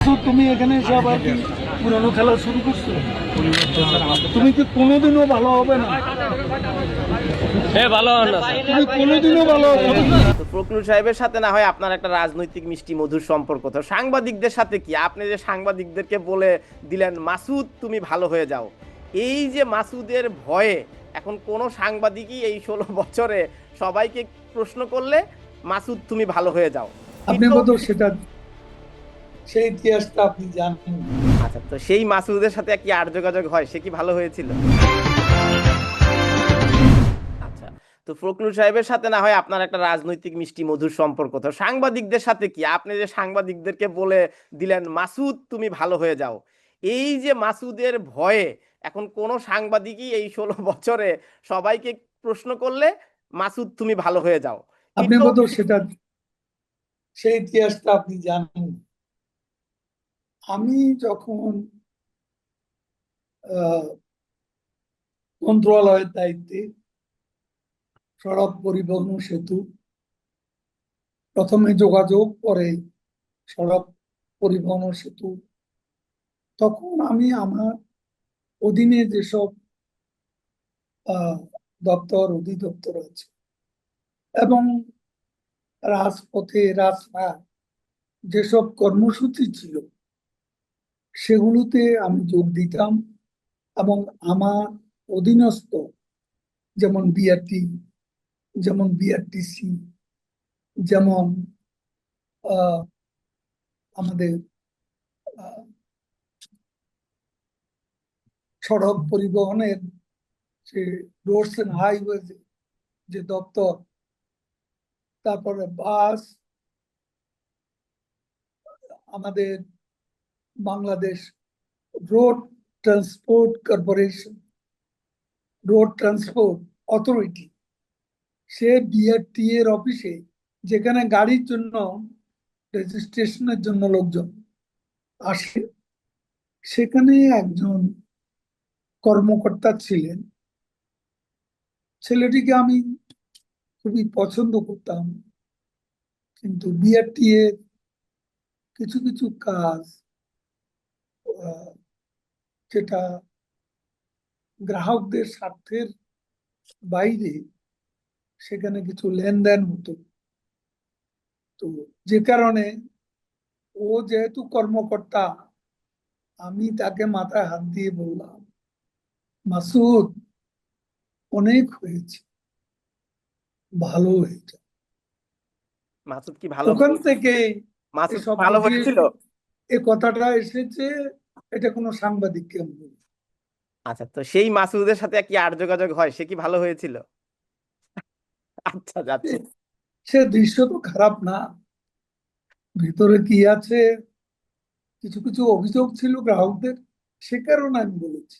তো তুমি এখানে এসে আবার কি পুরানো খেলা শুরু করছ? তুমি কি কোনোদিনও ভালো হবে না? ভালো হন না স্যার। তুমি কোনোদিনও ভালো হবে না? সাহেবের সাথে না হয় আপনার একটা রাজনৈতিক মিষ্টি মধুর সম্পর্ক তো। সাংবাদিকদের সাথে কি? আপনি যে সাংবাদিকদেরকে বলে দিলেন মাসুদ তুমি ভালো হয়ে যাও। এই যে মাসুদের ভয়ে এখন কোন সাংবাদিকই এই ষোলো বছরে সবাইকে প্রশ্ন করলে মাসুদ তুমি ভালো হয়ে যাও। আপনি সেটা সেই ইতিহাসটা আপনি জানেন। আচ্ছা তো সেই মাসুদের সাথে কি আর যোগাযোগ হয়? সে কি ভালো হয়েছিল? আচ্ছা তো ফখরুল সাহেবের সাথে না হয় আপনার একটা রাজনৈতিক মিষ্টি মধুর সম্পর্ক? তো সাংবাদিকদের সাথে কি? আপনি যে সাংবাদিকদেরকে বলে দিলেন মাসুদ তুমি ভালো হয়ে যাও। এই যে মাসুদের ভয়ে এখন কোন সাংবাদিকই এই ষোলো বছরে সবাইকে প্রশ্ন করলে মাসুদ তুমি ভালো হয়ে যাও। আপনি সেটা সেই ইতিহাসটা আপনি জানেন। আমি যখন মন্ত্রণালয়ের দায়িত্বে সড়ক পরিবহন সেতু, প্রথমে যোগাযোগ, পরে সড়ক পরিবহন সেতু, তখন আমি আমার অধীনে যেসব দপ্তর, অধিদপ্তর আছে এবং রাজপথে রাস্তায় যেসব কর্মসূচি ছিল সেগুলোতে আমি যোগ দিতাম এবং আমার অধীনস্থ যেমন বিআরটি যেমন বিআরটিসি যেমন আমাদের সড়ক পরিবহনের যে রোডস অ্যান্ড হাইওয়ে যে দপ্তর, তারপরে বাস, আমাদের Bangladesh Road Transport Corporation Road Transport Authority সে বিআরটি এর অফিসে, যেখানে গাড়ির জন্য রেজিস্ট্রেশনের জন্য লোকজন আসে। সেখানে একজন কর্মকর্তা ছিলেন। ছেলেটিকে আমি খুবই পছন্দ করতাম, কিন্তু বিআরটি এর কিছু কিছু কাজ যেটা গ্রাহকদের স্বার্থের বাইরে সেখানে কিছু লেনদেন হতো। তো যে কারণে ও যেহেতু কর্মকর্তা আমি তাকে মাথায় হাত দিয়ে বললাম মাসুদ অনেক হয়েছে ভালো হয়েছে। মাসুদ কি ভালো ওখান থেকে মাসুদ ভালো হয়েছিল? এ কথাটা এসেছে এটা কোনো সাংবাদিককে আমি বলি আচ্ছা তো সেই মাসুদের সাথে কি আর যোগাযোগ হয়? সে কি ভালো হয়েছিল? আচ্ছা যাচ্ছে। সে দৃশ্য তো খারাপ না। ভিতরে কি আছে? কিছু কিছু অভিযোগ ছিল গ্রাহকদের। সে কারণে আমি বলেছি।